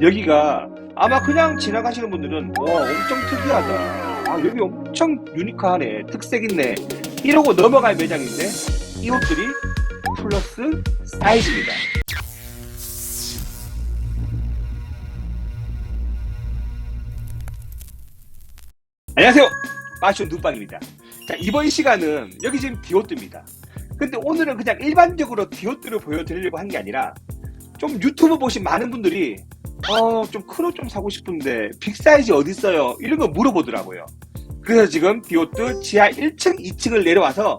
여기가 아마 그냥 지나가시는 분들은 와 엄청 특이하다. 아 여기 엄청 유니크하네. 특색 있네. 이러고 넘어갈 매장인데 이 옷들이 플러스 사이즈입니다. 안녕하세요. 마션 눈빵입니다. 자, 이번 시간은 여기 지금 디오트입니다. 근데 오늘은 그냥 일반적으로 디오트를 보여드리려고 한 게 아니라 좀 유튜브 보신 많은 분들이 어, 좀 큰 옷 좀 사고 싶은데 빅 사이즈 어디 있어요? 이런 거 물어보더라고요. 그래서 지금 디오트 지하 1층, 2층을 내려와서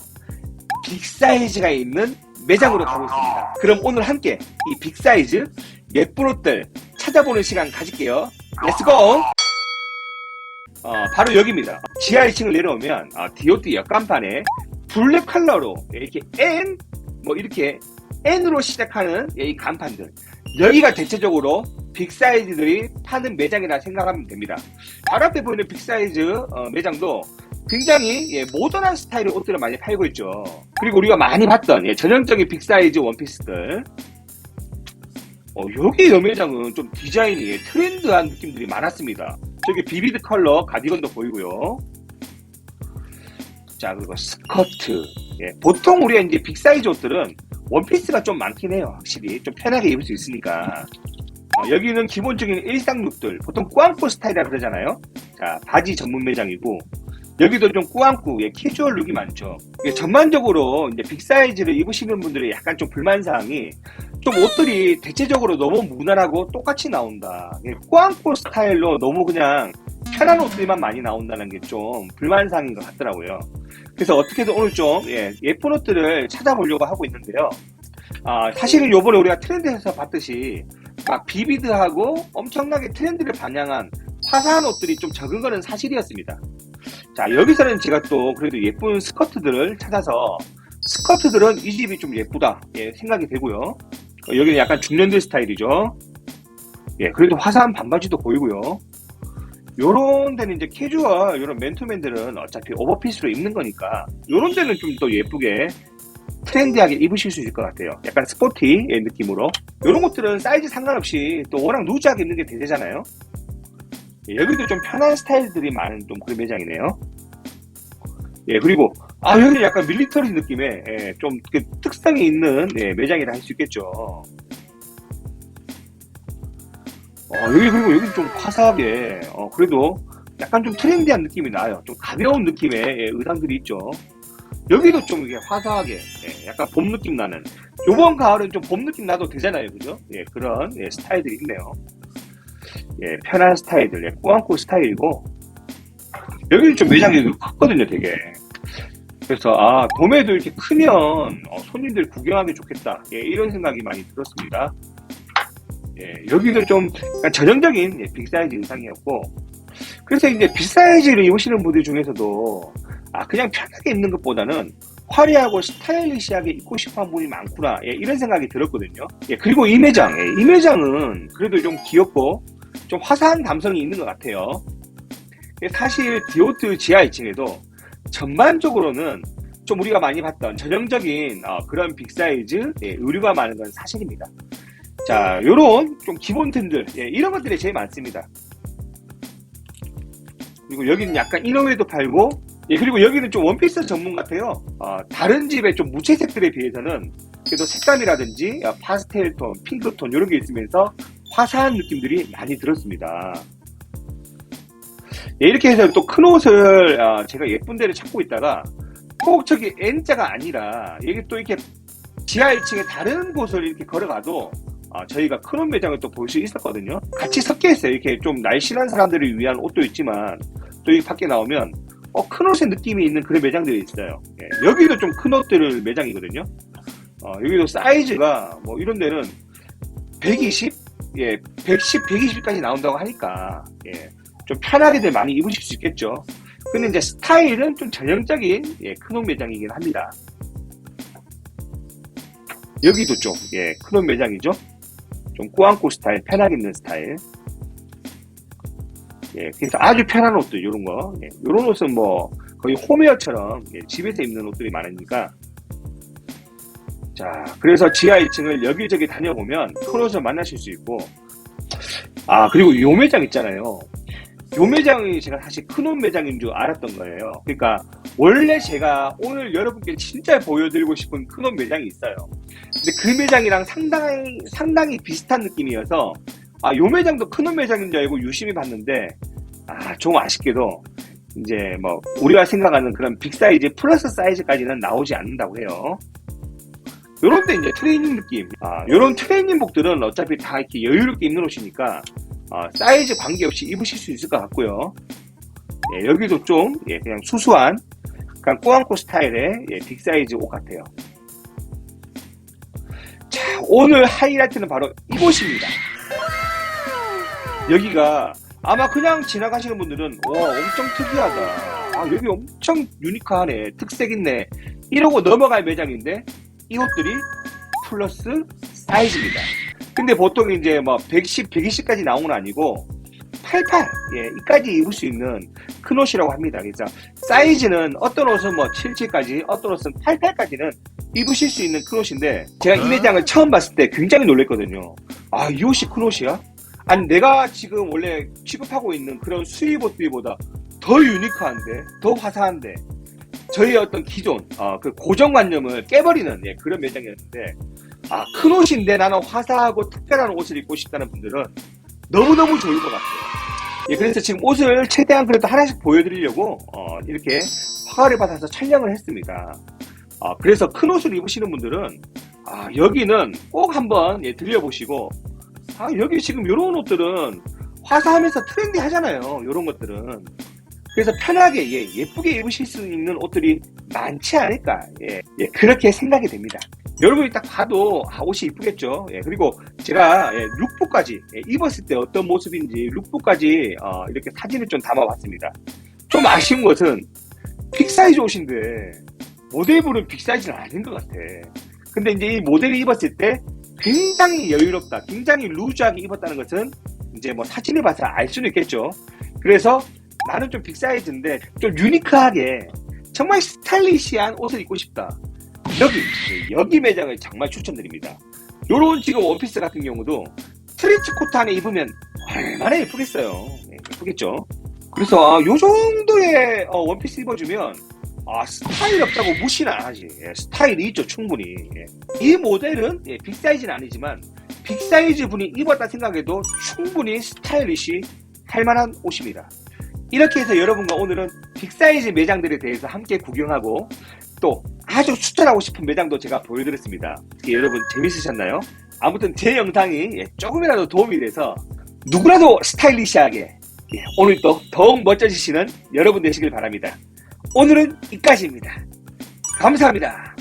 빅 사이즈가 있는 매장으로 가고 있습니다. 그럼 오늘 함께 이 빅 사이즈 예쁜 옷들 찾아보는 시간 가질게요. 렛츠고! 어, 바로 여기입니다. 지하 1층을 내려오면 어, 디오트 역간판에 블랙 컬러로 이렇게 N 뭐 이렇게 N으로 시작하는 이 간판들 여기가 대체적으로 빅 사이즈들이 파는 매장이라 생각하면 됩니다. 바로 앞에 보이는 빅 사이즈 어, 매장도 굉장히 예, 모던한 스타일의 옷들을 많이 팔고 있죠. 그리고 우리가 많이 봤던 예, 전형적인 빅 사이즈 원피스들 어, 여기 여 매장은 좀 디자인이 예, 트렌드한 느낌들이 많았습니다. 저기 비비드 컬러 가디건도 보이고요. 자 그리고 스커트. 예, 보통 우리가 이제 빅 사이즈 옷들은 원피스가 좀 많긴 해요. 확실히 좀 편하게 입을 수 있으니까. 어, 여기는 기본적인 일상 룩들 보통 꾸안꾸 스타일이라 그러잖아요. 자 바지 전문 매장이고 여기도 좀 꾸안꾸, 예, 캐주얼 룩이 많죠. 예, 전반적으로 이제 빅 사이즈를 입으시는 분들이 약간 좀 불만 사항이 좀 옷들이 대체적으로 너무 무난하고 똑같이 나온다. 예, 꾸안꾸 스타일로 너무 그냥 편한 옷들만 많이 나온다는 게 좀 불만 사항인 것 같더라고요. 그래서 어떻게든 오늘 좀 예, 쁜 옷들을 찾아보려고 하고 있는데요. 아, 사실은 요번에 우리가 트렌드에서 봤듯이 막 비비드하고 엄청나게 트렌드를 반영한 화사한 옷들이 좀 적은 거는 사실이었습니다. 자, 여기서는 제가 또 그래도 예쁜 스커트들을 찾아서 스커트들은 이 집이 좀 예쁘다 예, 생각이 되고요. 어, 여기는 약간 중년들 스타일이죠. 예, 그래도 화사한 반바지도 보이고요. 요런 데는 이제 캐주얼, 요런 맨투맨들은 어차피 오버핏으로 입는 거니까, 요런 데는 좀 더 예쁘게 트렌디하게 입으실 수 있을 것 같아요. 약간 스포티의 느낌으로. 요런 것들은 사이즈 상관없이 또 워낙 루즈하게 입는 게 대세잖아요. 예, 여기도 좀 편한 스타일들이 많은 좀 그런 매장이네요. 예, 그리고, 아, 여기는 약간 밀리터리 느낌의, 예, 좀그 특성이 있는, 예, 매장이라 할 수 있겠죠. 어, 여기, 그리고 여기 좀 화사하게, 어, 그래도 약간 좀 트렌디한 느낌이 나요. 좀 가벼운 느낌의 예, 의상들이 있죠. 여기도 좀 이게 화사하게, 예, 약간 봄 느낌 나는. 요번 가을은 좀 봄 느낌 나도 되잖아요. 그죠? 예, 그런, 예, 스타일들이 있네요. 예, 편한 스타일들, 예, 꾸안꾸 스타일이고, 여기는 좀 매장이 컸거든요, 되게. 그래서, 아, 봄에도 이렇게 크면, 어, 손님들 구경하기 좋겠다. 예, 이런 생각이 많이 들었습니다. 예, 여기도 좀 약간 전형적인 예, 빅사이즈 의상이었고, 그래서 이제 빅사이즈를 입으시는 분들 중에서도, 아, 그냥 편하게 입는 것보다는 화려하고 스타일리시하게 입고 싶어 하는 분이 많구나. 예, 이런 생각이 들었거든요. 예, 그리고 이 매장, 예, 이 매장은 그래도 좀 귀엽고, 좀 화사한 감성이 있는 것 같아요. 예, 사실 디오트 지하 2층에도 전반적으로는 좀 우리가 많이 봤던 전형적인 어, 그런 빅사이즈 예, 의류가 많은 건 사실입니다. 자, 요런 좀 기본 템들, 예, 이런 것들이 제일 많습니다. 그리고 여기는 약간 이너웨도 팔고, 예, 그리고 여기는 좀 원피스 전문 같아요. 어, 다른 집의 좀 무채색들에 비해서는 그래도 색감이라든지 어, 파스텔 톤, 핑크 톤 이런 게 있으면서 화사한 느낌들이 많이 들었습니다. 예, 이렇게 해서 또 큰 옷을 어, 제가 예쁜 데를 찾고 있다가 꼭 저기 N자가 아니라 여기 또 이렇게 지하 1층에 다른 곳을 이렇게 걸어가도 어, 저희가 큰옷 매장을 또 볼 수 있었거든요. 같이 섞여 있어요. 이렇게 좀 날씬한 사람들을 위한 옷도 있지만 또 여기 밖에 나오면 어, 큰 옷의 느낌이 있는 그런 매장들이 있어요. 예, 여기도 좀 큰 옷들 매장이거든요. 어, 여기도 사이즈가 뭐 이런 데는 120, 예, 110, 120까지 나온다고 하니까 예, 좀 편하게들 많이 입으실 수 있겠죠. 근데 이제 스타일은 좀 전형적인 예, 큰옷 매장이긴 합니다. 여기도 좀 예, 큰옷 매장이죠. 좀 꾸안꾸 스타일, 편하게 입는 스타일. 예, 그래서 아주 편한 옷들 이런 거, 예, 이런 옷은 뭐 거의 홈웨어처럼 예, 집에서 입는 옷들이 많으니까. 자, 그래서 지하 2층을 여기저기 다녀보면 큰 옷을 만나실 수 있고, 아 그리고 요 매장 있잖아요. 요 매장이 제가 사실 큰 옷 매장인 줄 알았던 거예요. 그러니까 원래 제가 오늘 여러분께 진짜 보여드리고 싶은 큰 옷 매장이 있어요. 근데 그 매장이랑 상당히 상당히 비슷한 느낌이어서 아 요 매장도 큰옷 매장인 줄 알고 유심히 봤는데 아 좀 아쉽게도 이제 뭐 우리가 생각하는 그런 빅 사이즈 플러스 사이즈까지는 나오지 않는다고 해요. 요런 때 이제 트레이닝 느낌. 아, 요런 트레이닝복들은 어차피 다 이렇게 여유롭게 입는 옷이니까 아, 사이즈 관계없이 입으실 수 있을 것 같고요. 예, 여기도 좀 예, 그냥 수수한 그냥 꾸안꾸 스타일의 예, 빅 사이즈 옷 같아요. 자, 오늘 하이라이트는 바로 이곳입니다. 여기가 아마 그냥 지나가시는 분들은 와 엄청 특이하다. 아 여기 엄청 유니크하네. 특색 있네. 이러고 넘어갈 매장인데 이 옷들이 플러스 사이즈입니다. 근데 보통 이제 뭐 110, 120까지 나온 건 아니고 88, 예, 이까지 입을 수 있는 큰 옷이라고 합니다. 그래서 사이즈는 어떤 옷은 뭐 77까지, 어떤 옷은 88까지는 입으실 수 있는 큰 옷인데 제가 이 매장을 처음 봤을 때 굉장히 놀랐거든요. 아, 이 옷이 큰 옷이야? 아니, 내가 지금 원래 취급하고 있는 그런 수입 옷들보다 더 유니크한데, 더 화사한데, 저희 어떤 기존, 어, 그 고정관념을 깨버리는 예, 그런 매장이었는데, 아, 큰 옷인데 나는 화사하고 특별한 옷을 입고 싶다는 분들은 너무너무 좋을 것 같아요. 예, 그래서 지금 옷을 최대한 그래도 하나씩 보여드리려고, 어, 이렇게 허가를 받아서 촬영을 했습니다. 아, 그래서 큰 옷을 입으시는 분들은, 아, 여기는 꼭 한번 예, 들려보시고, 아, 여기 지금 이런 옷들은 화사하면서 트렌디 하잖아요. 이런 것들은. 그래서 편하게, 예, 예쁘게 입으실 수 있는 옷들이 많지 않을까. 예, 예, 그렇게 생각이 됩니다. 여러분이 딱 봐도, 아, 옷이 이쁘겠죠. 예, 그리고 제가, 예, 룩북까지, 예, 입었을 때 어떤 모습인지 룩북까지, 어, 이렇게 사진을 좀 담아봤습니다. 좀 아쉬운 것은, 빅사이즈 옷인데, 모델분은 빅사이즈는 아닌 것 같아. 근데 이제 이 모델이 입었을 때, 굉장히 여유롭다, 굉장히 루즈하게 입었다는 것은 이제 뭐 사진을 봐서 알 수는 있겠죠. 그래서 나는 좀 빅사이즈인데 좀 유니크하게 정말 스타일리시한 옷을 입고 싶다. 여기 네, 여기 매장을 정말 추천드립니다. 요런 지금 원피스 같은 경우도 트렌치 코트 안에 입으면 얼마나 예쁘겠어요. 네, 예쁘겠죠. 그래서 아, 요 정도의 어, 원피스 입어주면 아, 스타일 없다고 무시는 안 하지. 예, 스타일이 있죠, 충분히. 예. 이 모델은 예, 빅사이즈는 아니지만 빅사이즈 분이 입었다 생각해도 충분히 스타일리시 할 만한 옷입니다. 이렇게 해서 여러분과 오늘은 빅사이즈 매장들에 대해서 함께 구경하고 또 아주 추천하고 싶은 매장도 제가 보여드렸습니다. 예, 여러분 재밌으셨나요? 아무튼 제 영상이 예, 조금이라도 도움이 돼서 누구라도 스타일리시하게 예, 오늘 또 더욱 멋져지시는 여러분 되시길 바랍니다. 오늘은 이까지입니다. 감사합니다.